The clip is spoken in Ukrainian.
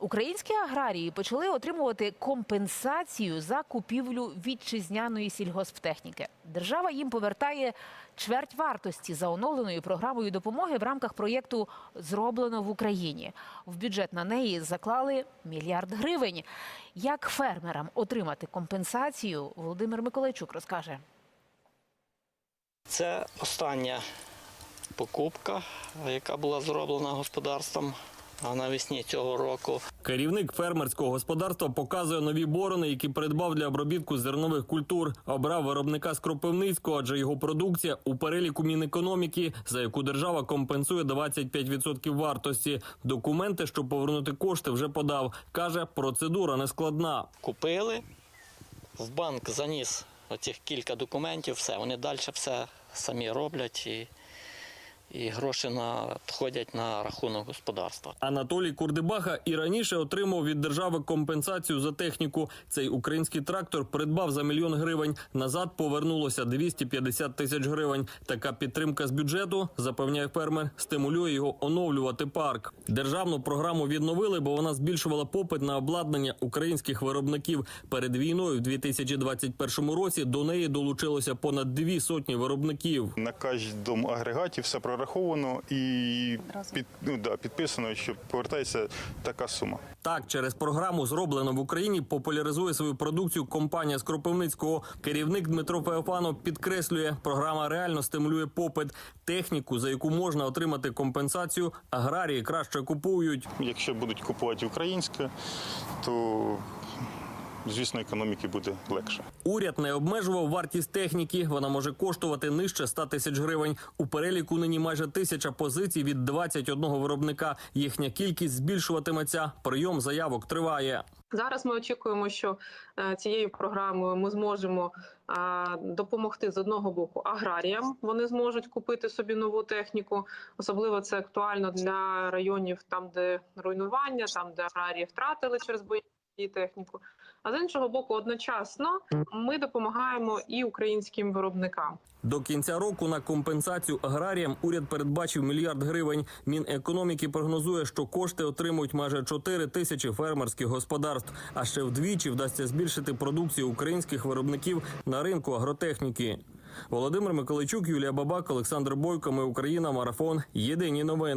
Українські аграрії почали отримувати компенсацію за купівлю вітчизняної сільгосптехніки. Держава їм повертає чверть вартості за оновленою програмою допомоги в рамках проєкту Зроблено в Україні. В бюджет на неї заклали мільярд гривень. Як фермерам отримати компенсацію, Володимир Миколайчук розкаже. Це остання покупка, яка була зроблена господарством а навесні цього року. Керівник фермерського господарства показує нові борони, які придбав для обробітку зернових культур. Обрав виробника з Кропивницького, адже його продукція у переліку Мінекономіки, за яку держава компенсує 25% вартості. Документи, щоб повернути кошти, вже подав. каже, процедура нескладна. Купили, в банк заніс оцих кілька документів, все, вони далі все самі роблять і, і гроші надходять на рахунок господарства. Анатолій Курдибаха і раніше отримав від держави компенсацію за техніку. Цей український трактор придбав за мільйон гривень. Назад повернулося 250 тисяч гривень. Така підтримка з бюджету, запевняє фермер, стимулює його оновлювати парк. Державну програму відновили, бо вона збільшувала попит на обладнання українських виробників. Перед війною в 2021 році до неї долучилося понад дві сотні виробників. На кожному агрегаті все прораховано і під, ну, да, підписано, що повертається така сума. Так, через програму зроблено в Україні популяризує свою продукцію компанія з Кропивницького. Керівник Дмитро Феофанов підкреслює, програма реально стимулює попит. Техніку, за яку можна отримати компенсацію, аграрії краще купують. Якщо будуть купувати українське, то звісно економіки буде легше. Уряд не обмежував вартість техніки. Вона може коштувати нижче 100 тисяч гривень. У переліку нині майже тисяча позицій від 21 виробника. Їхня кількість збільшуватиметься. Прийом заявок триває. Зараз ми очікуємо, що е, цією програмою ми зможемо допомогти з одного боку аграріям. Вони зможуть купити собі нову техніку. Особливо це актуально для районів, там де руйнування, там де аграрії втратили через бої техніку. А з іншого боку, одночасно ми допомагаємо і українським виробникам. До кінця року на компенсацію аграріям уряд передбачив мільярд гривень. Мінекономіки прогнозує, що кошти отримують майже 4 тисячі фермерських господарств. А ще вдвічі вдасться збільшити продукцію українських виробників на ринку агротехніки. Володимир Миколайчук, Юлія Бабак, Олександр Бойко. Ми Україна. Марафон. Єдині новини.